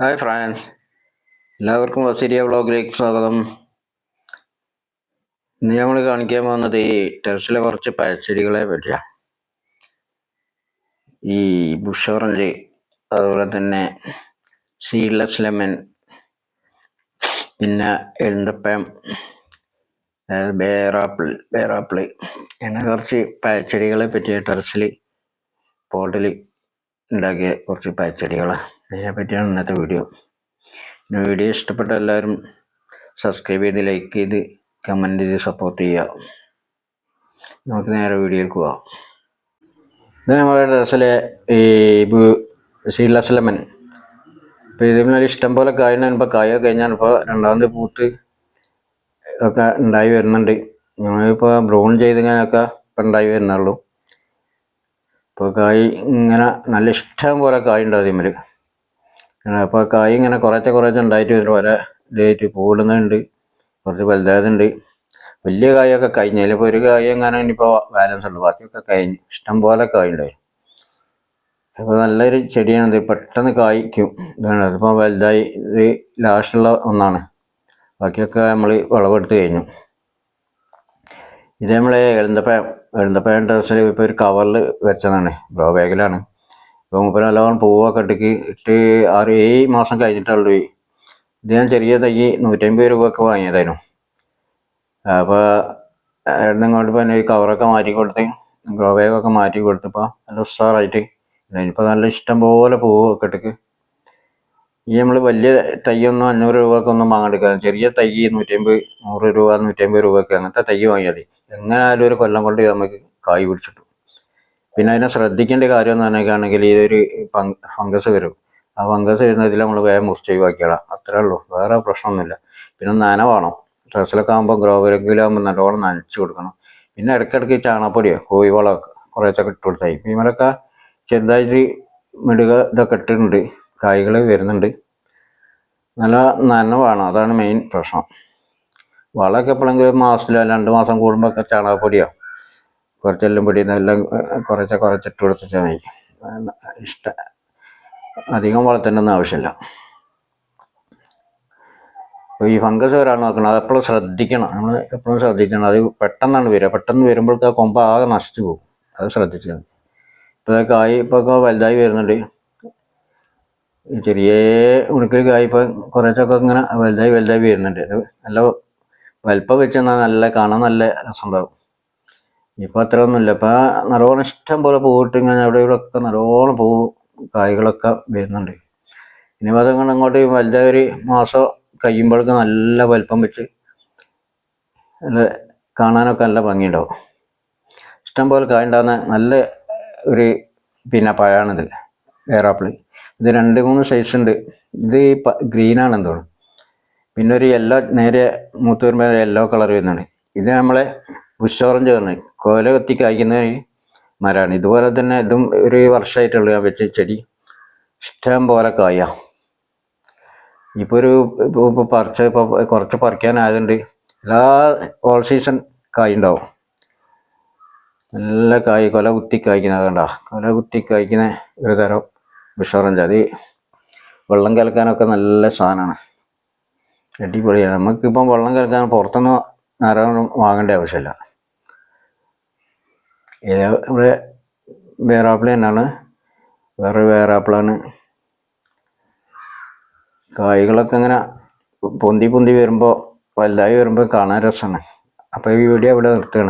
Hi France എല്ലാവർക്കും വസീരിയ ബ്ലോഗിലേക്ക് സ്വാഗതം. ഇന്ന് നമ്മൾ കാണിക്കാൻ പോകുന്നത് ഈ ടെറസിലെ കുറച്ച് പഴച്ചെടികളെ പറ്റിയാണ് ഈ ബുഷ് ഓറഞ്ച് അതുപോലെ തന്നെ സീഡ്ലെസ് ലെമൺ പിന്നെ എഴുന്തപ്പഴം അതായത് ബേറാപ്പിൾ ബേറാപ്പിൾ അങ്ങനെ കുറച്ച് പഴച്ചെടികളെ പറ്റിയ ടെറസിൽ പോട്ടിൽ ഉണ്ടാക്കിയ കുറച്ച് പഴച്ചെടികൾ അതിനെ പറ്റിയാണ് ഇന്നത്തെ വീഡിയോ വീഡിയോ ഇഷ്ടപ്പെട്ട എല്ലാവരും സബ്സ്ക്രൈബ് ചെയ്ത് ലൈക്ക് ചെയ്ത് കമന്റ് ചെയ്ത് സപ്പോർട്ട് ചെയ്യുക. നമുക്ക് നേരെ വീഡിയോയിൽ പോവാം. ഇത് നമ്മുടെ ഡ്രസ്സിലെ ഈ സീഡ്ലെസ് ലെമൺ ഇപ്പോൾ ഇതിന്മേൽ ഇഷ്ടം പോലെ കായുണ്ട് ഇപ്പോൾ കായ കഴിഞ്ഞാൽ ഇപ്പോൾ രണ്ടാമത് പൂത്ത് ഒക്കെ ഉണ്ടായി വരുന്നുണ്ട്. നമ്മളിപ്പോൾ ബ്രൗൺ ചെയ്ത് ഇങ്ങനെയൊക്കെ ഇപ്പം ഉണ്ടായി വരുന്നുള്ളൂ ഇപ്പോൾ കായ് ഇങ്ങനെ നല്ല ഇഷ്ടം പോലെ കായ ഉണ്ടാവും അതിന്മേൽ അപ്പോൾ കായ് ഇങ്ങനെ കുറേശ്ശെ കുറേശ്ശെ ഉണ്ടായിട്ട് വരും വരെ ഇതായിട്ട് കൂടുന്നുണ്ട് കുറച്ച് വലുതായതുണ്ട്. വലിയ കായൊക്കെ കഴിഞ്ഞു. അതിലിപ്പോൾ ഒരു കായ് എങ്ങനെ ഇനിയിപ്പോൾ ബാലൻസ് ഉണ്ട് ബാക്കിയൊക്കെ കഴിഞ്ഞു. ഇഷ്ടം പോലെ കായ് ഉണ്ടായി. അപ്പോൾ നല്ലൊരു ചെടിയാണിത്. പെട്ടെന്ന് കായ്ക്കും. ഇതാണ്. അതിപ്പോൾ വലുതായി. ഇത് ലാസ്റ്റുള്ള ഒന്നാണ്. ബാക്കിയൊക്കെ നമ്മൾ വിളവെടുത്ത് കഴിഞ്ഞു. ഇത് നമ്മളെ എഴുന്തപ്പഴം എഴുന്തപ്പഴം ഡ്രസ്സിൽ ഇപ്പോൾ ഒരു കവറിൽ വെച്ചതാണ്. ഗ്രോ ബാഗിലാണ്. ഇപ്പോൾ മുപ്പത് നല്ലോണം പൂവൊക്കെ ഇട്ടിക്ക് ഇട്ട് ആറ് ഏഴ് മാസം കഴിഞ്ഞിട്ടുള്ളൂ. ഇത് ഞാൻ ചെറിയ തൈ നൂറ്റമ്പത് രൂപയൊക്കെ വാങ്ങിയതായിരുന്നു. അപ്പോൾ കൊണ്ട് പിന്നെ ഈ കവറൊക്കെ മാറ്റി കൊടുത്ത് ഗ്രോ ബാഗൊക്കെ മാറ്റി കൊടുത്തപ്പോൾ നല്ല ഉഷാറായിട്ട് ഇതിനിപ്പോൾ നല്ല ഇഷ്ടം പോലെ പൂവൊക്കെ ഇട്ടിക്ക്. ഈ നമ്മൾ വലിയ തൈയൊന്നും അഞ്ഞൂറ് രൂപക്ക് ഒന്നും വാങ്ങാണ്ടിരിക്കുക ചെറിയ തൈ നൂറ്റമ്പത് നൂറ് രൂപ നൂറ്റമ്പത് രൂപയൊക്കെ അങ്ങനത്തെ തൈ വാങ്ങിയാൽ എങ്ങനെ ആയാലും ഒരു കൊല്ലം കൊണ്ട് നമുക്ക് കായ് പിടിച്ചിട്ടു. പിന്നെ അതിനെ ശ്രദ്ധിക്കേണ്ട കാര്യം എന്ന് പറഞ്ഞിട്ടാണെങ്കിൽ ഇതൊരു ഫംഗസ് വരും. ആ ഫംഗസ് വരുന്നതിൽ നമ്മൾ വേഗം മുറിച്ച് ഒഴിവാക്കിയാളാം. അത്രേ ഉള്ളൂ. വേറെ പ്രശ്നമൊന്നുമില്ല. പിന്നെ നനവാണോ വേണം. ഡ്രസ്സിലൊക്കെ ആകുമ്പോൾ ഗ്രോവരെങ്കിലാകുമ്പോൾ നല്ലോണം നനച്ച് കൊടുക്കണം. പിന്നെ ഇടയ്ക്കിടയ്ക്ക് ചാണകപ്പൊടിയോ കോഴിവളമൊക്കെ കുറേച്ചൊക്കെ ഇട്ട് കൊടുത്തായി ഇവരൊക്കെ ചെറുതായിട്ട് മിടുക ഇതൊക്കെ ഇട്ടിട്ടുണ്ട്. കായ്കൾ വരുന്നുണ്ട്. നല്ല നനവാണ് അതാണ് മെയിൻ പ്രശ്നം. വളമൊക്കെ എപ്പോഴെങ്കിലും മാസത്തിലോ രണ്ട് മാസം കൂടുമ്പോഴൊക്കെ ചാണകപ്പൊടിയോ കുറച്ച് എല്ലാം പൊടി എല്ലാം കുറച്ച് കുറച്ചിട്ട് കൊടുത്താൽ മതി. ഇഷ്ട അധികം വളത്തിന്റെ ഒന്നും ആവശ്യമില്ല ഈ ഫംഗസ് വരാൻ നോക്കണം. അത് എപ്പോഴും ശ്രദ്ധിക്കണം. നമ്മൾ എപ്പോഴും ശ്രദ്ധിക്കണം. അത് പെട്ടെന്നാണ് വരിക. പെട്ടെന്ന് വരുമ്പോഴത്തെ ആ കൊമ്പ് ആകെ നശിച്ചു പോകും. അത് ശ്രദ്ധിച്ചാൽ ഇപ്പോൾ കായ് ഇപ്പോൾ വലുതായി വരുന്നുണ്ട്. ചെറിയ ഉണക്കിൽ കായ് ഇപ്പോൾ കുറച്ചൊക്കെ ഇങ്ങനെ വലുതായി വലുതായി വരുന്നുണ്ട്. നല്ല വലിപ്പം വെച്ച് നല്ല കാണാൻ നല്ല രസമുണ്ടാവും. ഇപ്പോൾ അത്ര ഒന്നുമില്ല ഇപ്പോൾ നല്ലോണം ഇഷ്ടം പോലെ പൂവിട്ട് ഇങ്ങനെ അവിടെ ഇവിടെ ഒക്കെ നല്ലോണം പൂ കായ്കളൊക്കെ വരുന്നുണ്ട്. ഇനി അതങ്ങനെ അങ്ങോട്ട് വലുതായ ഒരു മാസം കഴിയുമ്പോഴേക്ക് നല്ല വലിപ്പം വെച്ച് നല്ല കാണാനൊക്കെ നല്ല ഭംഗിയുണ്ടാവും. ഇഷ്ടം പോലെ കായ ഉണ്ടാകുന്ന നല്ല ഒരു പിന്നെ പഴമാണിത്. വേറാപ്പിളി. ഇത് രണ്ട് മൂന്ന് സൈസ് ഉണ്ട്. ഇത് ഗ്രീനാണ് എന്തോണം പിന്നെ ഒരു യെല്ലോ നേരെ മൂത്ത് വരുമ്പോൾ യെല്ലോ കളർ വരുന്നുണ്ട്. ഇത് നമ്മളെ ബുഷ് ഓറഞ്ച് പറഞ്ഞ് കോല കത്തി കായ്ക്കുന്ന മരമാണ് ഇതുപോലെ തന്നെ ഇതും ഒരു വർഷമായിട്ടുള്ളൂ ഞാൻ വെച്ച ചെടി ഇഷ്ടം പോലെ കായ. ഇപ്പോൾ ഒരു ഇപ്പോൾ പറിച്ച ഇപ്പോൾ കുറച്ച് പറിക്കാനായതുണ്ട്. എല്ലാ ഓൾ സീസൺ കായ ഉണ്ടാവും. നല്ല കായ് കൊല കുത്തി കായ്ക്കുന്ന കണ്ട. കൊല കുത്തി കായ്ക്കുന്ന ഒരു തരം ബുഷോറഞ്ച് അത് വെള്ളം കലക്കാനൊക്കെ നല്ല സാധനമാണ് അടിപൊളിയാണ്. നമുക്കിപ്പം വെള്ളം കലക്കാൻ പുറത്തുനിന്ന് നാരായണം വാങ്ങേണ്ട ആവശ്യമില്ല. ഇവിടെ വേറാപ്പിൾ തന്നെയാണ് വേറെ വേറാപ്പിളാണ്. കായ്കളൊക്കെ ഇങ്ങനെ പൊന്തി പൊന്തി വരുമ്പോൾ വലുതായി വരുമ്പോൾ കാണാൻ രസമാണ് അപ്പോൾ ഈ വീഡിയോ ഇവിടെ നിർത്തുകയാണ്.